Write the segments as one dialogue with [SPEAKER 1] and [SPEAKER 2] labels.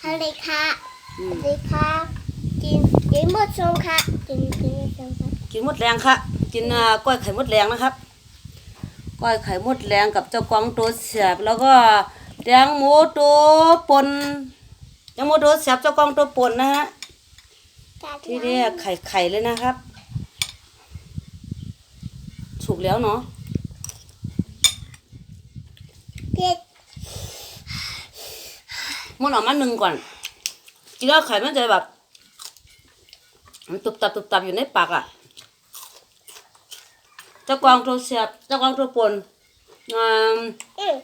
[SPEAKER 1] ทะเลค่ะ
[SPEAKER 2] อืม
[SPEAKER 1] ทะเลค่ะกินกินหมดชมค่ะกินกินหมดชมค่ะ
[SPEAKER 2] กินมดแรงค่ะ กินอ่าก้อยไข่มดแรงนะครับ ก้อยไข่มดแรงกับเจ้ากวางตัวเสียบแล้วก็แดงหมูตัวปนแดงหมูตัวเสียบเจ้ากวางตัวปนนะฮะที่นี่ไข่ไข่เลยนะครับ สุกแล้วเนาะ
[SPEAKER 1] เผ็ด
[SPEAKER 2] มันออกมาหนึ่งก่อนกินแล้วไข่มันจะแบบ มันตุบตับตุบตับอยู่ในปากอะเจ้ากวางตัวเสียบเจ้ากวางตัวปนอ่า
[SPEAKER 1] อืม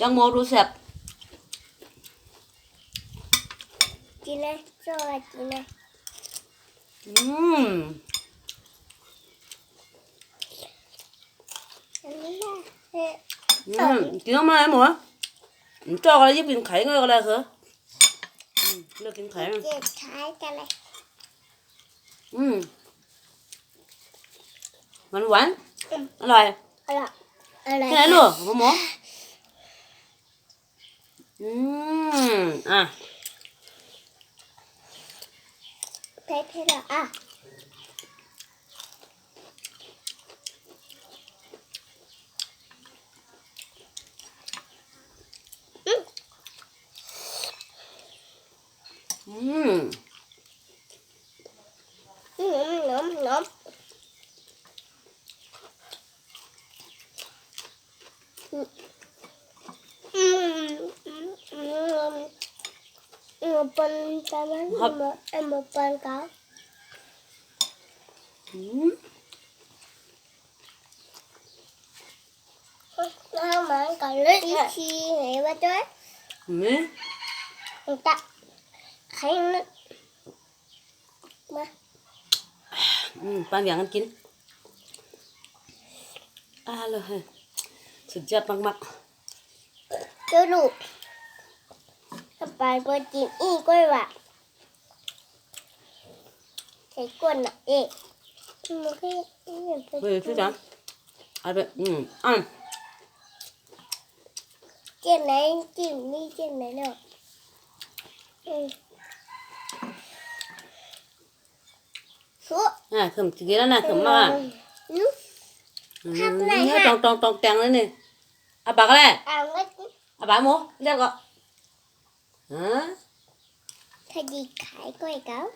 [SPEAKER 2] จังโมดูแซ่บ
[SPEAKER 1] กินเลยโซ่กินเลย
[SPEAKER 2] อืม
[SPEAKER 1] อันนี้นะเฮ้ย
[SPEAKER 2] อืมกินออกมาไหนหมู มันจอกอะไรยิบกินไข่ก็อะไรเหรออืมเลือกกินไข่มั้ย
[SPEAKER 1] เจ็ดท้ายกันเลย
[SPEAKER 2] อืมมันหวาน
[SPEAKER 1] อืม
[SPEAKER 2] อร่อย
[SPEAKER 1] อร่อยอร่อย
[SPEAKER 2] แค่ไหนลูกหมูหมูอืมอะ
[SPEAKER 1] เผ็ดเผ็ดเหรออะ อืม
[SPEAKER 2] อืม
[SPEAKER 1] น้ำน้ำอืมอืมอืมอืมอืมปนตามันมาเอ็มปนเขา
[SPEAKER 2] อืม
[SPEAKER 1] nó mà còn lấy đi chi này ba chơi
[SPEAKER 2] นี่
[SPEAKER 1] người ta thấy nó mà
[SPEAKER 2] อืมปานอย่างกันกินอ่าเลยสุดยอดมาก
[SPEAKER 1] chưa đủ các bạn có chim y quay vào thấy quần nè ê một cái
[SPEAKER 2] ๆเฮ้ยพี่จ๋าเอาไปอืมอะ
[SPEAKER 1] trên này chim đi trên này nào ừ. xuống
[SPEAKER 2] อะขึ้นกินแล้วนะขึ้นมา
[SPEAKER 1] nước
[SPEAKER 2] อืม
[SPEAKER 1] หักไหน
[SPEAKER 2] เนี่ย
[SPEAKER 1] หั
[SPEAKER 2] ต
[SPEAKER 1] ก
[SPEAKER 2] รงตรงตรงแตงเลยนี่อาปากอะไร
[SPEAKER 1] à nó
[SPEAKER 2] อาปากหมูเรียกก็ฮะ
[SPEAKER 1] thay gì khải quay cáo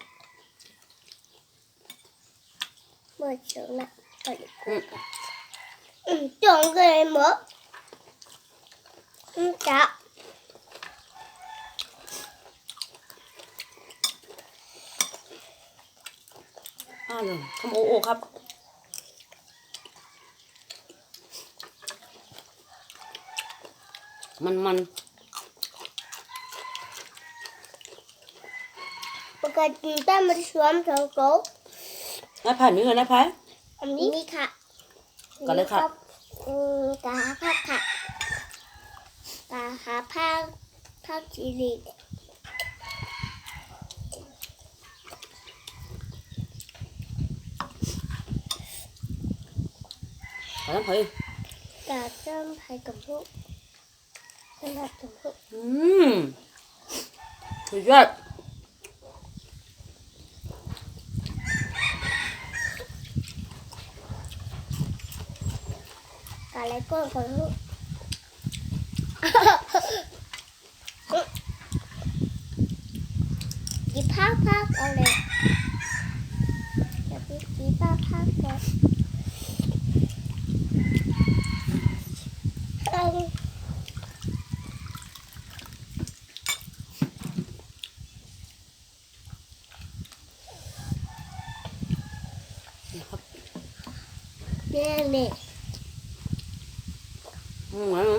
[SPEAKER 1] một số nè ở đây
[SPEAKER 2] อืม
[SPEAKER 1] ừ, chọn cái mở ừ, dạ
[SPEAKER 2] อ้าวเลยทำโอโอครับมันมัน
[SPEAKER 1] Bây giờ chúng ta mới xuống thằng cố
[SPEAKER 2] นายพายมีเงินนายพาย
[SPEAKER 1] Anh đi đi khạ
[SPEAKER 2] Còn lấy khạ.
[SPEAKER 1] ừ, Cả há phát khạ Cả há phát Phát chỉ gì
[SPEAKER 2] ขอน้ำพา
[SPEAKER 1] 바람 파이. 나좀 발금부.
[SPEAKER 2] 생각금부. 음. 비주얼.
[SPEAKER 1] 갈래 건 걸로. 이 팍팍 얼래. 여기 이 팍팍 얼.
[SPEAKER 2] นะครับ
[SPEAKER 1] เนี่ยเนี่ย
[SPEAKER 2] อืมหวานไหม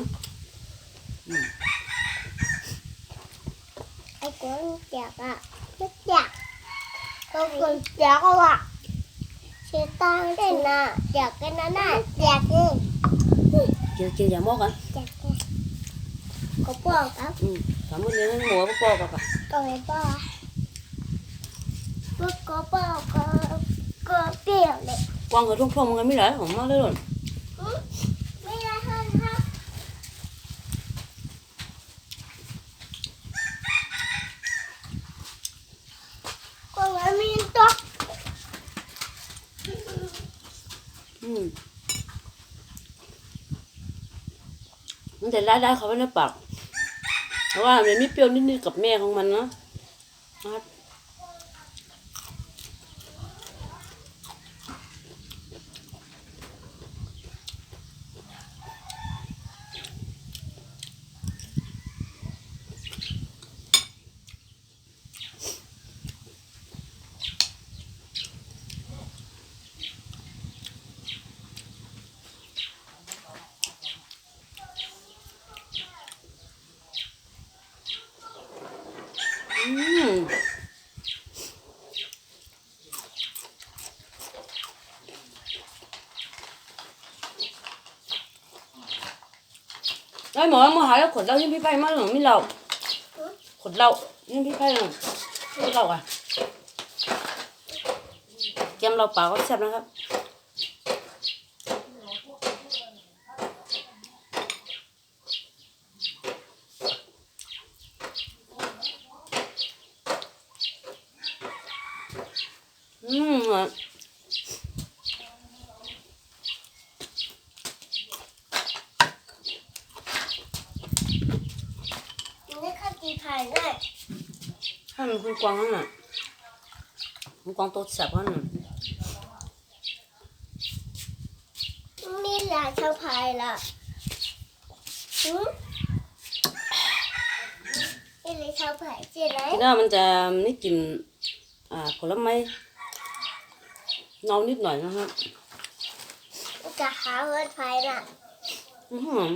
[SPEAKER 1] ไอ้คนแจกอะไม่แจกก็คนแจกเอาอะเสียตังค์ได้นะแจกกันนะน่ะแจกเอง
[SPEAKER 2] เจียวเจียวอย่ามอกกัน
[SPEAKER 1] แจกเองก็บอกครับ
[SPEAKER 2] อืมถามว่าเลี้ยงหมูก็ปอกกับอะ
[SPEAKER 1] ก็ไม่บอกก็ก็บอกก็ ก็เปรี้ยวเลย
[SPEAKER 2] quăng ở trong phòng người mới lấy không nó lấy rồi ไม่ได้เท่า
[SPEAKER 1] นั้
[SPEAKER 2] น ก็เหมือนมีนตก ừ. nó để lái lái khỏi nó bạc nó là mình biết kêu đi đi cặp mẹ không mình nó nó ไอ้หมอมาหาแล้วขวดเหล้ายังพี่ไปมาหนูไม่เหล้าขวดเหล้ายังพี่ไปหนูไม่เหล้าอะเกมเราเปล่าก็แซ่บนะครับ อืมอะ
[SPEAKER 1] นี่ข้าวจีไผ่ด้วย
[SPEAKER 2] ให้มันคุณกวางนั่นน่ะคุณกวางตัวแซ่บนั่นน่ะ
[SPEAKER 1] มีหลายข้าวไผ่ละหืมนี่เลยข้าวไผ่ใช่ไหม
[SPEAKER 2] ทีนี้มันจะไม่กลินอ่าผลไม้เนานิดหน่อยนะครับ
[SPEAKER 1] จะหาเงินไผ่ละ
[SPEAKER 2] อือหือ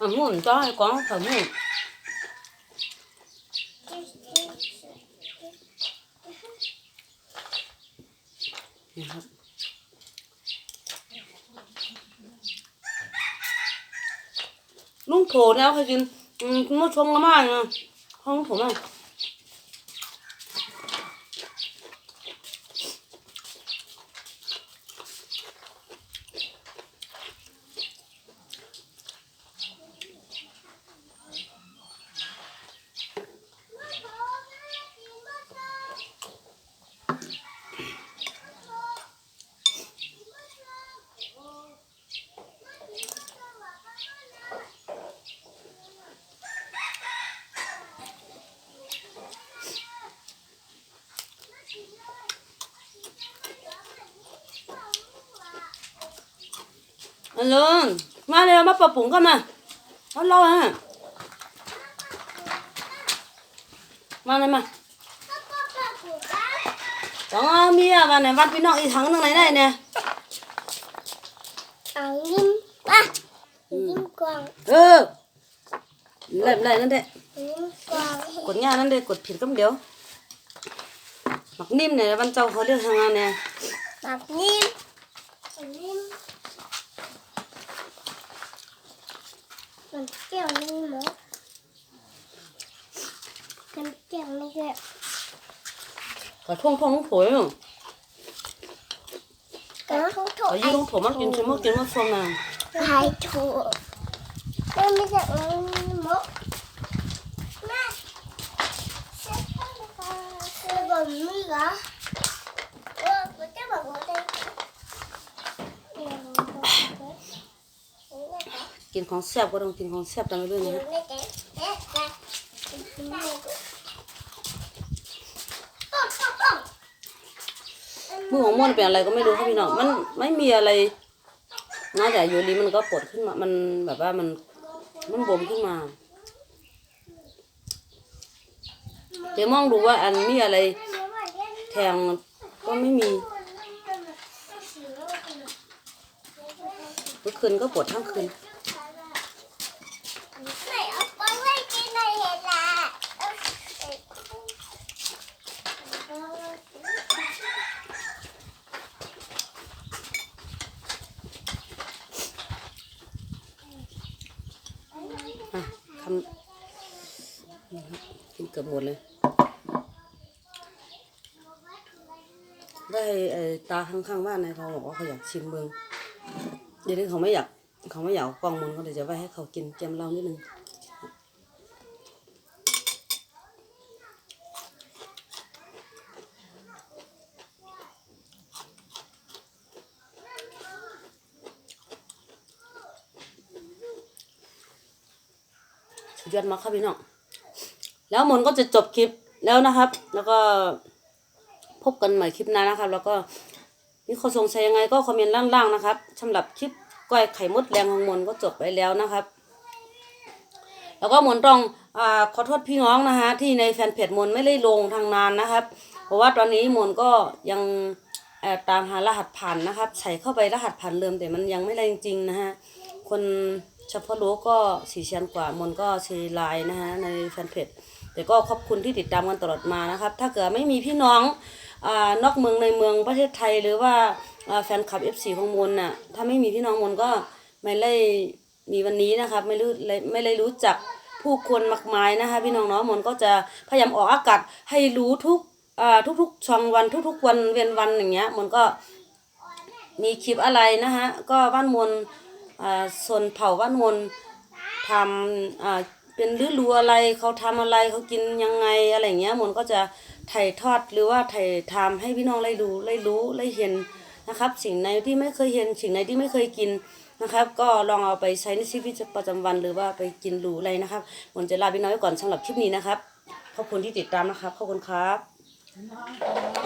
[SPEAKER 2] อะหมุนจ้อยกวางผักหมุน นะครับลุงโถเนี่ยเคยกินมคุณผู้ชงละมากนะห้องผมอะ มากอันเลนมาเลยมาปรับปรุงกันมาเอาเราฮะมาเลยมาจังอะมีอะมาไหนวัดพี่น้องอีกถังหนึงไหนได้เนี่ย
[SPEAKER 1] เอายิ้มมายิ้มกวาง
[SPEAKER 2] เออไล่ไล่นั่นเด้
[SPEAKER 1] ยิ้มกวาง
[SPEAKER 2] กดง่ายนั่นเด้กดผิดก็เดี๋ยวหมักนิ่มเนี่ยวันเจ้าเขาเรียกทางงานเนี่ย
[SPEAKER 1] ตักยิ้มยิ้มมันเกี่ยวนี่มั้งมันเกี่ยวนี่แหละ
[SPEAKER 2] กระท่งท่งลุงโถยอะ
[SPEAKER 1] กระทุ้งโถ
[SPEAKER 2] อายุลุงโถมันกินชิม กินมาส้มนะ
[SPEAKER 1] ไอ้ถูไม่ไม่ใช่อืมมกแม่เช็ดข้างในค่ะคือแบบนี้เหรอเออมันจะบอกว่าได้เดี๋ยวเราจะไป
[SPEAKER 2] กินของแซ่บก็ต้องกินของแซ่บตามไปด้วยนะฮะมือของม่วนเป็นอะไรก็ไม่รู้ครับพี่น้องมันไม่มีอะไรนะแต่อยู่ดีมันก็ปวดขึ้นมา มันแบบว่ามันมันบวมขึ้นมาเดี๋ยวมองดูว่าอันมีอะไรแทงก็ไม่มีเมื่อคืนก็ปวดทั้งคืน อะคำนี่ครับกินเกือบ หมดเลยได้ไอ้ตาข้างๆบ้านนายเขาบอกว่าเขาอยากชิมเบิงเดี๋ยวนี้เขาไม่อยากเขาไม่อยากกล้องมันเขาเลยจะไว้ให้เขากินแกมเหล้านิดนึงสุดยอดมากครับพี่น้อง แล้วมนก็จะจบคลิปแล้วนะครับ แล้วก็พบกันใหม่คลิปหน้านะครับ แล้วก็มีข้อสงสัยยังไงก็คอมเมนต์ล่างๆนะครับสำหรับคลิปก้อยไข่มดแรงของมนก็จบไปแล้วนะครับ แล้วก็มนต้องอาขอโทษพี่น้องนะฮะที่ในแฟนเพจมนไม่ได้ลงทางนานนะครับ เพราะว่าตอนนี้มนก็ยังตามหารหัสผ่านนะครับ ใส่เข้าไปรหัสผ่านเดิมแต่มันยังไม่ได้จริงๆนะฮะคนเฉพาะรู้ก็สี่แสนกว่ามนก็เชไลน์นะฮะในแฟนเพจ แต่ก็ขอบคุณที่ติดตามกันตลอดมานะครับ ถ้าเกิดไม่มีพี่น้องอนอกเมืองในเมืองประเทศไทยหรือว่าแฟนคลับ FC ของมนน่ะถ้าไม่มีพี่น้องมนก็ไม่ได้มีวันนี้นะครับ ไม่รู้ไม่ได้รู้จักผู้คนมากมายนะคะพี่น้องเนาะมนก็จะพยายามออกอากาศให้รู้ทุกอ่าทุกๆช่องวันทุกๆ วันเวียนวันอย่างเงี้ยมนก็มีคลิปอะไรนะคะก็บ้านมนส่วนเผ่าบ้านมนทำ เป็นฤดูอะไรเขาทำอะไรเขากินยังไงอะไรอย่างเงี้ยมนก็จะถ่ายทอดหรือว่าถ่ายทำให้พี่น้องได้ดูได้รู้ได้เห็นนะครับ สิ่งไหนที่ไม่เคยเห็นสิ่งไหนที่ไม่เคยกินนะครับ ก็ลองเอาไปใช้ในชีวิตประจำวันหรือว่าไปกินหรูอะไรนะครับผมจะลาพี่น้อยไว้ก่อนสำหรับคลิปนี้นะครับขอบคุณที่ติดตามนะครับขอบคุณครับ